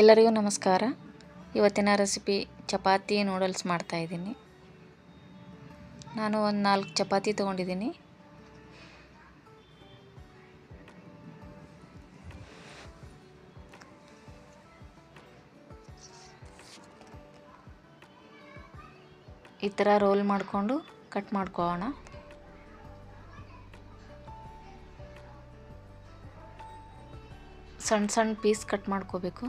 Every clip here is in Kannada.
ಎಲ್ಲರಿಗೂ ನಮಸ್ಕಾರ. ಇವತ್ತಿನ ರೆಸಿಪಿ ಚಪಾತಿ ನೂಡಲ್ಸ್ ಮಾಡ್ತಾಯಿದ್ದೀನಿ ನಾನು ಒಂದು ನಾಲ್ಕು ಚಪಾತಿ ತೊಗೊಂಡಿದ್ದೀನಿ. ಈ ಥರ ರೋಲ್ ಮಾಡಿಕೊಂಡು ಕಟ್ ಮಾಡ್ಕೋಣ. ಸಣ್ಣ ಸಣ್ಣ ಪೀಸ್ ಕಟ್ ಮಾಡ್ಕೋಬೇಕು.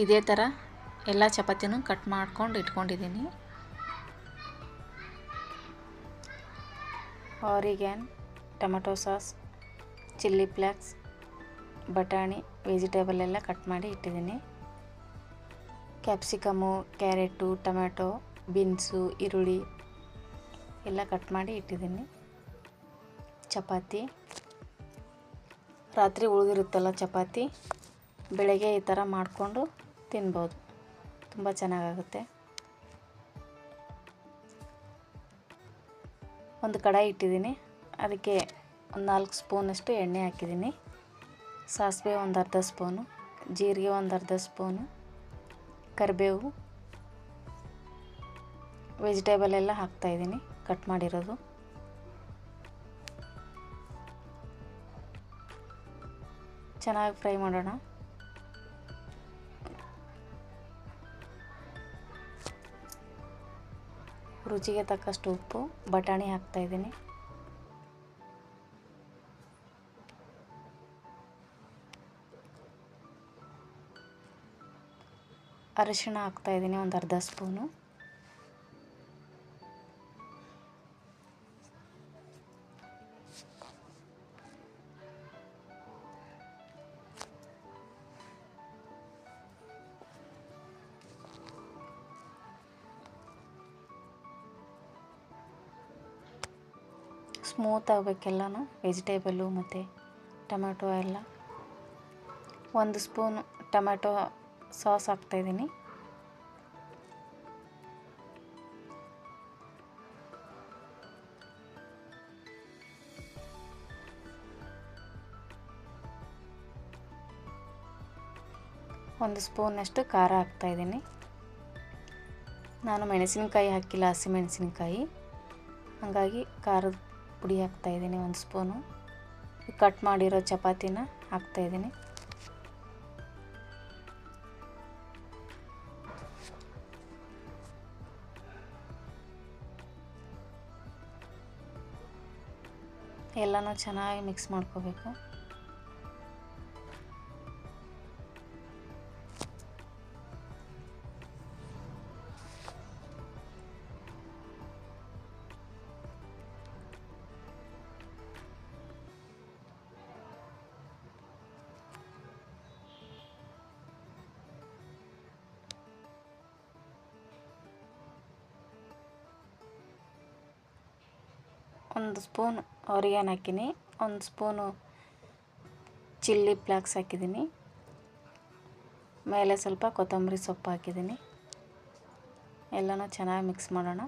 ಇದೇ ಥರ ಎಲ್ಲ ಚಪಾತಿನೂ ಕಟ್ ಮಾಡ್ಕೊಂಡು ಇಟ್ಕೊಂಡಿದ್ದೀನಿ. Oregano tomato sauce chilli flakes ಬಟಾಣಿ ವೆಜಿಟೇಬಲ್ ಎಲ್ಲ ಕಟ್ ಮಾಡಿ ಇಟ್ಟಿದ್ದೀನಿ. ಕ್ಯಾಪ್ಸಿಕಮು ಕ್ಯಾರೆಟು ಟೊಮೆಟೊ ಬೀನ್ಸು ಈರುಳ್ಳಿ ಎಲ್ಲ ಕಟ್ ಮಾಡಿ ಇಟ್ಟಿದ್ದೀನಿ. ಚಪಾತಿ. ರಾತ್ರಿ ಉಳಿದಿರುತ್ತಲ್ಲ ಚಪಾತಿ. ಬೆಳಗ್ಗೆ ಈ ಥರ ಮಾಡಿಕೊಂಡು ತಿನ್ಬೋದು. ತುಂಬ ಚೆನ್ನಾಗಾಗುತ್ತೆ. ಒಂದು ಕಡಾಯಿ ಇಟ್ಟಿದ್ದೀನಿ. ಅದಕ್ಕೆ ಒಂದು ನಾಲ್ಕು ಸ್ಪೂನಷ್ಟು ಎಣ್ಣೆ ಹಾಕಿದ್ದೀನಿ. ಸಾಸಿವೆ ಒಂದು ಅರ್ಧ ಸ್ಪೂನು, ಜೀರಿಗೆ ಒಂದು ಅರ್ಧ ಸ್ಪೂನು, ಕರಿಬೇವು ವೆಜಿಟೇಬಲ್ ಎಲ್ಲ ಹಾಕ್ತಾಯಿದ್ದೀನಿ ಕಟ್ ಮಾಡಿರೋದು. ಚೆನ್ನಾಗಿ ಫ್ರೈ ಮಾಡೋಣ. ರುಚಿಗೆ ತಕ್ಕಷ್ಟು ಉಪ್ಪು ಬಟಾಣಿ ಹಾಕ್ತಾಯಿದ್ದೀನಿ ಅರಿಶಿಣ ಹಾಕ್ತಾಯಿದ್ದೀನಿ ಒಂದು ಅರ್ಧ ಸ್ಪೂನು. ಸ್ಮೂತ್ ಆಗಬೇಕೆಲ್ಲನೂ ವೆಜಿಟೇಬಲು ಮತ್ತು ಟೊಮ್ಯಾಟೊ ಎಲ್ಲ. ಒಂದು ಸ್ಪೂನ್ ಟೊಮ್ಯಾಟೊ ಸಾಸ್ ಹಾಕ್ತಾಯಿದ್ದೀನಿ ಒಂದು ಸ್ಪೂನಷ್ಟು ಖಾರ ಹಾಕ್ತಾಯಿದ್ದೀನಿ ನಾನು ಮೆಣಸಿನಕಾಯಿ ಹಾಕಿಲ್ಲ ಹಸಿಮೆಣಸಿನಕಾಯಿ ಹಾಗಾಗಿ ಖಾರದ ಪುಡಿ ಹಾಕ್ತಾಯಿದ್ದೀನಿ ಒಂದು ಸ್ಪೂನು. ಕಟ್ ಮಾಡಿರೋ ಚಪಾತಿನ ಹಾಕ್ತಾಯಿದ್ದೀನಿ ಎಲ್ಲನೂ ಚೆನ್ನಾಗಿ ಮಿಕ್ಸ್ ಮಾಡ್ಕೋಬೇಕು. ಒಂದು ಸ್ಪೂನ್ ಆರಿಗಾನ್ ಹಾಕಿನಿ, ಒಂದು ಸ್ಪೂನು ಚಿಲ್ಲಿ ಫ್ಲಾಕ್ಸ್ ಹಾಕಿದ್ದೀನಿ ಮೇಲೆ ಸ್ವಲ್ಪ ಕೊತ್ತಂಬರಿ ಸೊಪ್ಪು ಹಾಕಿದ್ದೀನಿ ಎಲ್ಲನೂ ಚೆನ್ನಾಗಿ ಮಿಕ್ಸ್ ಮಾಡೋಣ.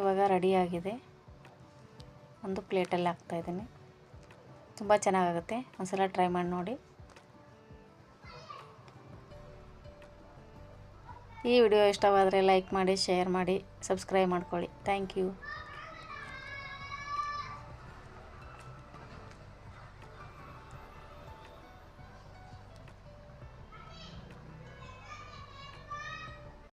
ಇವಾಗ ರೆಡಿಯಾಗಿದೆ ಒಂದು ಪ್ಲೇಟಲ್ಲಿ ಹಾಕ್ತಾಯಿದ್ದೀನಿ ತುಂಬ ಚೆನ್ನಾಗಾಗುತ್ತೆ. ಒಂದ್ಸಲ ಟ್ರೈ ಮಾಡಿ ನೋಡಿ. ಈ ವಿಡಿಯೋ ಇಷ್ಟವಾದರೆ ಲೈಕ್ ಮಾಡಿ ಶೇರ್ ಮಾಡಿ ಸಬ್ಸ್ಕ್ರೈಬ್ ಮಾಡ್ಕೊಳ್ಳಿ. Thank you.